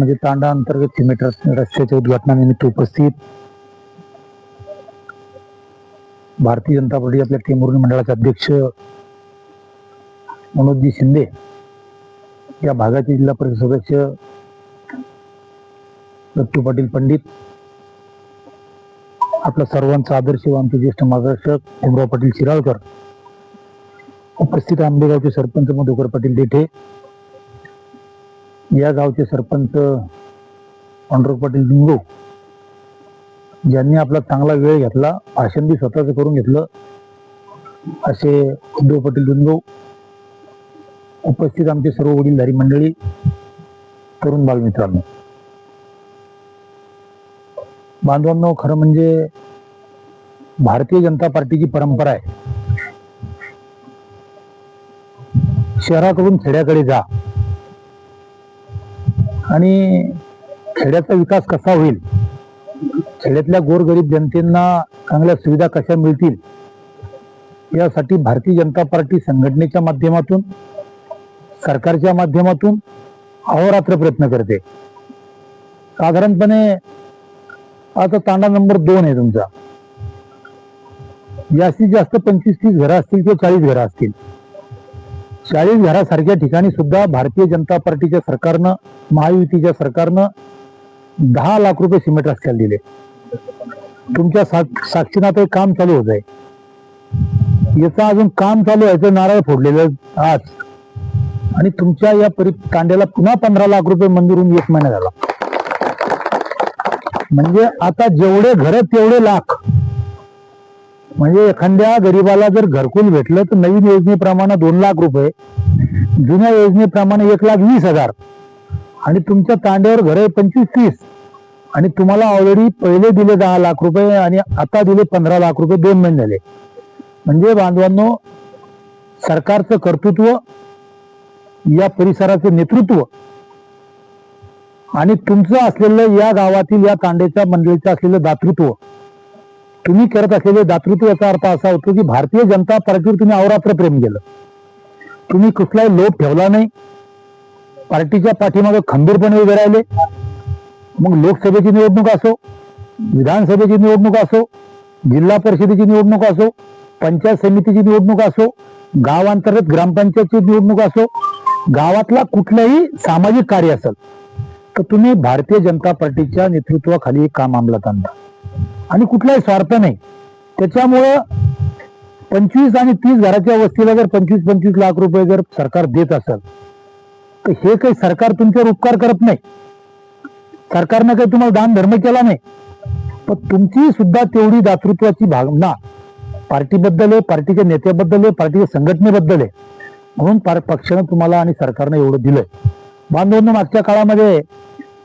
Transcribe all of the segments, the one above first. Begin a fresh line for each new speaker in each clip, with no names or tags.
म्हणजे तांडा अंतर्गत सिमेंट रस्त्याच्या उद्घाटनानिमित्त उपस्थित भारतीय जनता पार्टी आपल्या टेमुर्णी मंडळाचे अध्यक्ष मनोजजी शिंदे या भागाचे जिल्हा परिषद सदस्य दत्तू पाटील पंडित आपला सर्वांचा आदर्श व आमचे ज्येष्ठ मार्गदर्शक भीमराव पाटील शिराळकर उपस्थित आंबेगावचे सरपंच मधुकर पाटील देठे या गावचे सरपंच पांडुरंग पाटील डिंगो ज्यांनी आपला चांगला वेळ घेतला भाषण बी स्वतःच करून घेतलं. असे उद्धव पाटील डिंगो उपस्थित आमचे सर्व वडीलधारी मंडळी तरुण बालमित्रांनो. बांधवांनो खरं म्हणजे भारतीय जनता पार्टीची परंपरा आहे. शहराकडून खेड्याकडे जा. आणि खेड्याचा विकास कसा होईल? खेड्यातल्या गोरगरीब जनतेना चांगल्या सुविधा कशा मिळतील? यासाठी भारतीय जनता पार्टी संघटनेच्या माध्यमातून सरकारच्या माध्यमातून अहोरात्र प्रयत्न करते. साधारणपणे आता तांडा नंबर दोन आहे तुमचा. जास्तीत जास्त पंचवीस तीस घरं असतील किंवा चाळीस घरं असतील. चाळीस घरासारख्या ठिकाणी सुद्धा भारतीय जनता पार्टीच्या सरकारनं महायुतीच्या सरकारनं दहा लाख रुपये सिमेंट रस्त्याला दिले. तुमच्या सा- काम चालू होत आहे. याचं अजून काम चालू आहे नारळ फोडलेलं आज. आणि तुमच्या या परि कांद्याला पुन्हा पंधरा लाख रुपये मंदिरून एक महिना झाला. म्हणजे आता जेवढे घर तेवढे लाख. म्हणजे एखाद्या गरीबाला जर घरकुल भेटलं तर नवीन योजनेप्रमाणे दोन लाख रुपये जुन्या योजनेप्रमाणे एक लाख वीस हजार. आणि तुमच्या तांड्यावर घर आहे पंचवीस तीस. आणि तुम्हाला ऑलरेडी पहिले दिले दहा लाख रुपये आणि आता दिले पंधरा लाख रुपये दोन महिने झाले. म्हणजे बांधवांनो सरकारचं कर्तृत्व या परिसराचं नेतृत्व आणि तुमचं असलेलं या गावातील या तांड्याच्या मंडळीचं असलेलं दातृत्व तुम्ही करत असलेले दातृत्व याचा अर्थ असा होतो की भारतीय जनता पार्टीवर तुम्ही अवरात्र प्रेम केलं. तुम्ही कुठलाही लोभ ठेवला नाही. पार्टीच्या पाठीमागे खंबीरपणे उभे राहिले. मग लोकसभेची निवडणूक असो विधानसभेची निवडणूक असो जिल्हा परिषदेची निवडणूक असो पंचायत समितीची निवडणूक असो गावांतर्गत ग्रामपंचायतची निवडणूक असो गावातला कुठलंही सामाजिक कार्य असेल तर तुम्ही भारतीय जनता पार्टीच्या नेतृत्वाखाली एक काम अंमलात आणता. आणि कुठलाही स्वार्थ नाही. त्याच्यामुळं पंचवीस आणि तीस घराच्या वस्तीला जर पंचवीस पंचवीस लाख रुपये जर सरकार देत असेल तर हे काही सरकार तुमच्यावर उपकार करत नाही. सरकारनं काही तुम्हाला दान धर्म केला नाही. पण तुमची सुद्धा तेवढी दातृत्वाची भावना पार्टीबद्दल आहे पार्टीच्या नेत्याबद्दल आहे पार्टीच्या संघटनेबद्दल आहे. म्हणून पार- पक्षानं तुम्हाला आणि सरकारनं एवढं दिलंय. बांधवांना मागच्या काळामध्ये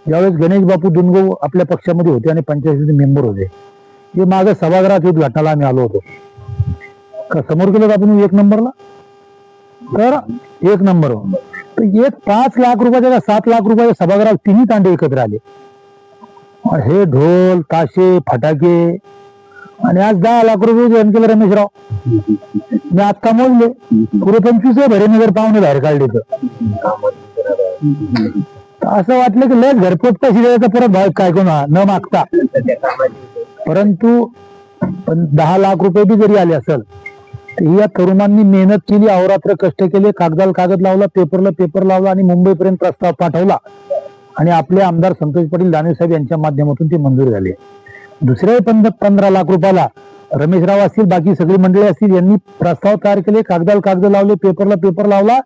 ज्यावेळेस गणेश बापू दुनगो आपल्या पक्षामध्ये होते आणि पंचायतीचे मेंबर होते हे मागे सभागृहात उद्घाटनाला आम्ही आलो होतो. का समोर गेलो आपण एक नंबरला? तर एक नंबर. तर एक पाच लाख रुपयाच्या का सात लाख रुपयाच्या सभागृहात तिन्ही तांडे एकत्र आले. हे ढोल ताशे फटाके. आणि आज दहा लाख रुपये जॉईन केलं रमेशराव. मी आता मोजले. पुरे पंचवीस भरेनगर भरे नगर पाहुणे बाहेर काढले तर. असं वाटलं की लय घरपोच पैसे द्यायचा परत भाग काय कोणा न मागता. परंतु पण दहा लाख रुपये बी जरी आले असेल तर या तरुणांनी मेहनत केली अहोरात्र कष्ट केले कागदाला कागद लावला पेपरला पेपर लावला आणि मुंबईपर्यंत प्रस्ताव पाठवला. आणि आपले आमदार संतोष पाटील दानवे साहेब यांच्या माध्यमातून ते मंजूर झाले. दुसऱ्या पंध पंधरा लाख रुपयाला रमेशराव असतील बाकी सगळी मंडळी असतील यांनी प्रस्ताव तयार केले कागदाला कागद लावले पेपरला पेपर लावला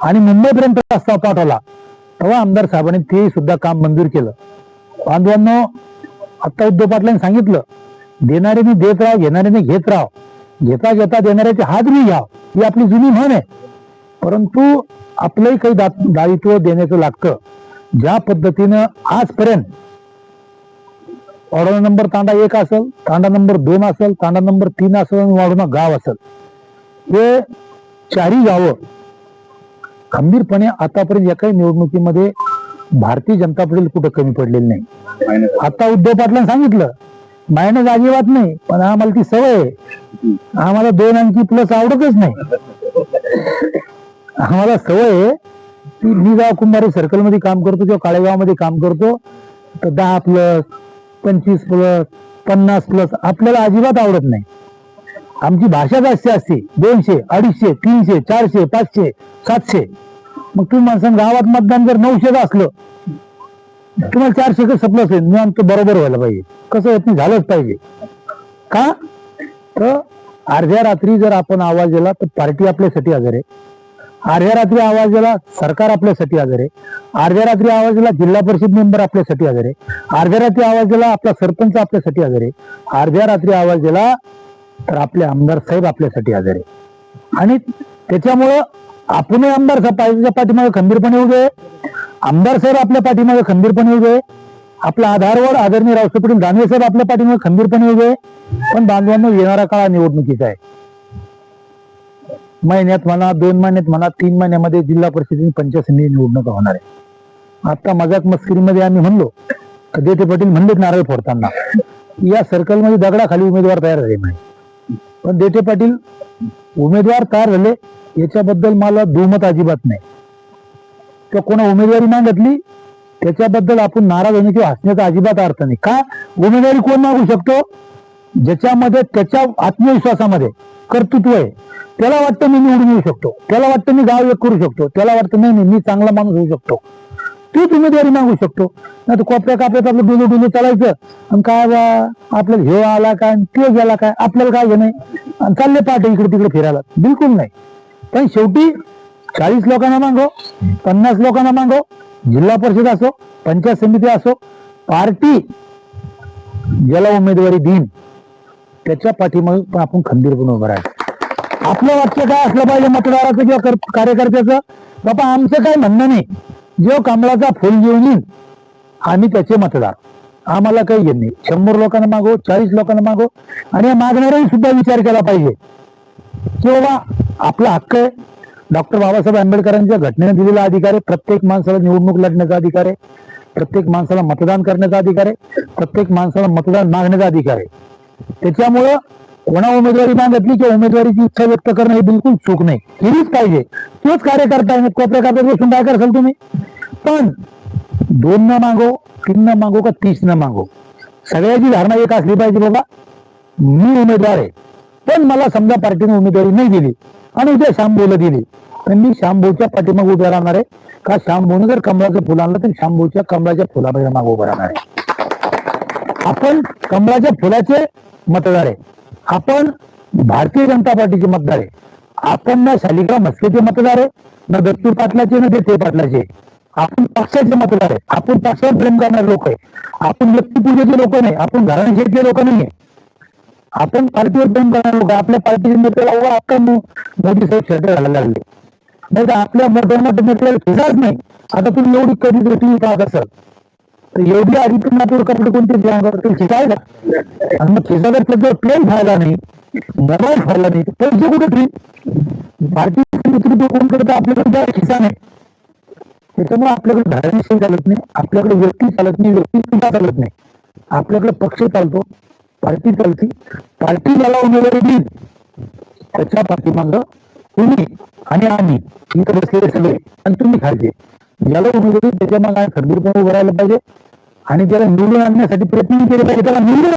आणि मुंबईपर्यंत प्रस्ताव पाठवला. तेव्हा आमदार साहेबांनी ते सुद्धा काम मंजूर केलं. बांधवांनो आता उद्धव पाटलांनी सांगितलं देणाऱ्याने देत राहा घेणाऱ्याने घेत राहा घेता घेता देणाऱ्याचे हात मी घ्या ही आपली जुनी म्हण आहे. परंतु आपलंही काही दा- दायित्व देण्याचं लागतं. ज्या पद्धतीनं आजपर्यंत ऑर्डर नंबर तांडा एक असेल तांडा नंबर दोन असेल तांडा नंबर तीन असेल आणि वाढून गाव असेल. हे चारही गावं खंबीरपणे आतापर्यंत एकाही निवडणुकीमध्ये भारतीय जनता पार्टी कुठं कमी पडलेली नाही. आता उद्धव पाटलांनी सांगितलं मायनस अजिबात नाही पण आम्हाला ती सवय आहे. आम्हाला दोन अंकी प्लस आवडतच नाही. आम्हाला सवय आहे की मी जेव्हा कुंभारे सर्कलमध्ये काम करतो किंवा काळेगावमध्ये काम करतो तर दहा प्लस पंचवीस प्लस पन्नास प्लस आपल्याला अजिबात आवडत नाही. आमची भाषा जास्त असते दोनशे अडीचशे तीनशे चारशे पाचशे सातशे. मग तुम्ही माणसानं गावात मतदान जर नऊशेच असलं तुम्हाला चारशे कसं सपलं असेल मी आमचं बरोबर व्हायला पाहिजे. कसं येत नाही झालंच पाहिजे. का? तर अर्ध्या रात्री जर आपण आवाज दिला तर पार्टी आपल्यासाठी हजर आहे. अर्ध्या रात्री आवाज दिला सरकार आपल्यासाठी हजर आहे. अर्ध्या रात्री आवाज दिला जिल्हा परिषद मेंबर आपल्यासाठी हजर आहे. अर्ध्या रात्री आवाज दिला आपला सरपंच आपल्यासाठी हजर आहे. अर्ध्या रात्री आवाज दिला तर आपले आमदार साहेब आपल्यासाठी हजर आहे. आणि त्याच्यामुळं आपणही आमदार साहेबांच्या पाठीमागे खंबीरपणे उभे आमदार साहेब आपल्या पाठीमागे खंबीरपणे उभे आपला आधारवर आदरणीय रावसाहेब पाटील दानवे साहेब आपल्या पाठीमागे खंबीरपणे उभे पण बांधवांना येणारा काळ निवडणुकीचा आहे. महिन्यात म्हणा दोन महिन्यात म्हणा तीन महिन्यामध्ये जिल्हा परिषदेची पंचायत समिती निवडणुका होणार आहे. आता मजाक मस्करीमध्ये आम्ही म्हणलो देते पाटील म्हणलेत नारळ फोडताना. या सर्कलमध्ये दगडाखाली उमेदवार तयार झाले नाही. पण देते पाटील उमेदवार तयार झाले याच्याबद्दल मला दुमत अजिबात नाही. किंवा कोणा उमेदवारी मागितली त्याच्याबद्दल आपण नाराज होणे किंवा हसण्याचा अजिबात अर्थ नाही. का? उमेदवारी कोण मागू शकतो? ज्याच्यामध्ये त्याच्या आत्मविश्वासामध्ये कर्तृत्व आहे. त्याला वाटतं मी निवडून येऊ शकतो. त्याला वाटतं मी गाव एक करू शकतो. त्याला वाटतं नाही नाही मी चांगला माणूस होऊ शकतो. तूच उमेदवारी मागू शकतो. नाही तर कोपऱ्या कापऱ्यात आपलं डुलू डुलू चालायचं. आणि काय बा आपल्याला हे आला काय आणि ते गेला काय आपल्याला काय घेणं आणि चालले पाठ इकडे तिकडे फिरायला. बिलकुल नाही. पण शेवटी चाळीस लोकांना मागो पन्नास लोकांना मागो जिल्हा परिषद असो पंचायत समिती असो पार्टी ज्याला उमेदवारी देईन त्याच्या पाठीमागे पण आपण खंबीरपणे उभं राहायचं. आपलं वाक्य काय असलं पाहिजे मतदाराचं किंवा कार्यकर्त्याचं? बाबा आमचं काय म्हणणं नाही. जो कमळाचा फुल घेऊन येईल आम्ही त्याचे मतदार. आम्हाला काही घेत नाही. शंभर लोकांना मागो चाळीस लोकांना मागो आणि या मागणाऱ्यांनी सुद्धा विचार केला पाहिजे. किंवा आपला हक्क आहे. डॉक्टर बाबासाहेब आंबेडकरांच्या घटनेने दिलेला अधिकार आहे. प्रत्येक माणसाला निवडणूक लढण्याचा अधिकार आहे. प्रत्येक माणसाला मतदान करण्याचा अधिकार आहे. प्रत्येक माणसाला मतदान मागण्याचा अधिकार आहे. त्याच्यामुळं कोणा उमेदवारी मागितली किंवा उमेदवारीची इच्छा व्यक्त करणं हे बिलकुल चूक नाही. केलीच पाहिजे. तोच कार्यकर्ता आहे. कोपऱ्या कापऱ्यात बसून काय करसाल तुम्ही? पण दोन न मागो तीन न मागो का तीस न मागो? सगळ्याची धारणा एक असली पाहिजे बाबा. मी उमेदवार आहे. पण मला समजा पार्टीने उमेदवारी नाही दिली आणि उद्या शांभूला दिली तर मी शांभूच्या पाठीमागे उभं राहणार आहे. का शांभूने जर कमळाचं फुल आणलं तर शांभूच्या कमळाच्या फुलामध्ये मागे उभं राहणार आहे. आपण कमळाच्या फुलाचे मतदार आहे. आपण भारतीय जनता पार्टीचे मतदार आहे. आपण ना शालिका मस्केचे मतदार आहे ना दत्तू पाटलाचे ना देते पाटलाचे. आपण पक्षाचे मतदार आहे. आपण पक्षावर प्रेम करणारे लोक आहे. आपण व्यक्तिपूजेचे लोक नाही. आपण घराण्याचे लोक नाही आपण पार्टीवर प्रेम करणार लोक आपल्या पार्टीचे नेते उभा मोदी साहेब शर्ट घालायला लागले. नाही तर आपल्या मोठ्या मोठ्या नेत्याला सुद्धाच नाही. आता तुम्ही एवढी कधी टीव्ही पाहत असाल तर एवढी आधी तुम्ही आपले कपडे कोणते करतील शिकायला. आणि मग खिसा त्याच्यावर प्लेन व्हायला नाही मोबाईल व्हायला नाही पैसे कुठे ठेवी पार्टी नेतृत्व कोण करत? आपल्याकडे त्या खिसा नाही. त्याच्यामुळे आपल्याकडे धारणेशी चालत नाही. आपल्याकडे व्यक्ती चालत नाही व्यक्ती सुद्धा चालत नाही. आपल्याकडे पक्ष चालतो. पार्टी चालती. पार्टी ज्याला उमेदवारी देईल. त्याच्या पाठीमागं तुम्ही आणि आम्ही इथं बसलेले सगळे आणि तुम्ही खायचे ज्याला उमेदवारी त्याच्यामागे खंबीरपणे उभं राहिलं पाहिजे. आणि त्याला निवडून आणण्यासाठी प्रयत्न केले पाहिजे. त्याला निवडून